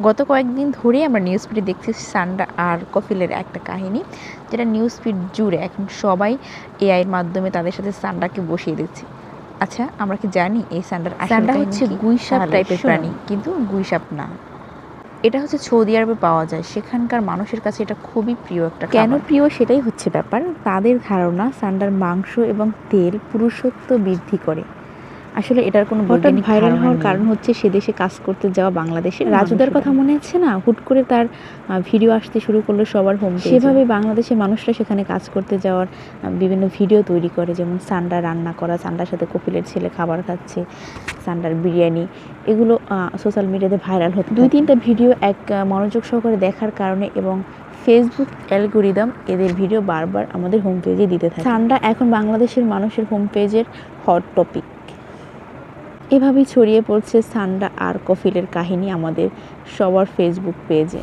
গত কয়েকদিন ধরেই আমরা নিউজ ফিডে দেখছি সান্ডা আর কফিলের একটা কাহিনী যেটা নিউজ ফিড জুড়ে এখন সবাই এআইয়ের মাধ্যমে তাদের সাথে সান্ডাকে বসিয়ে দিচ্ছে। আচ্ছা আমরা কি জানি এই সান্ডার সান্ডা হচ্ছে গুইসাপ টাইপের প্রাণী কিন্তু গুইসাপ না। এটা হচ্ছে সৌদি আরবে পাওয়া যায়। সেখানকার মানুষের কাছে এটা খুবই প্রিয় একটা কেন প্রিয় সেটাই হচ্ছে ব্যাপার। তাদের ধারণা সান্ডার মাংস এবং তেল পুরুষত্ব বৃদ্ধি করে। আসলে এটার কোনো হঠাৎ ভাইরাল হওয়ার কারণ হচ্ছে সে দেশে কাজ করতে যাওয়া বাংলাদেশের রাজুদার কথা মনে আছে না? হুট করে তার ভিডিও আসতে শুরু করল সবার হোম সেভাবে বাংলাদেশের মানুষরা সেখানে কাজ করতে যাওয়ার বিভিন্ন ভিডিও তৈরি করে যেমন সান্ডা রান্না করা সান্ডার সাথে কপিলের ছেলে খাবার খাচ্ছে সান্ডার বিরিয়ানি। এগুলো সোশ্যাল মিডিয়াতে ভাইরাল হতো দুই তিনটা ভিডিও এক মনোযোগ সহকারে দেখার কারণে এবং ফেসবুক অ্যালগোরিদম এদের ভিডিও বারবার আমাদের হোম পেজে দিতে থাকে। সান্ডা এখন বাংলাদেশের মানুষের হোম পেজের হট টপিক এভাবেই ছড়িয়ে পড়ছে সান্ডা আর কফিলের কাহিনী আমাদের সবার ফেসবুক পেজে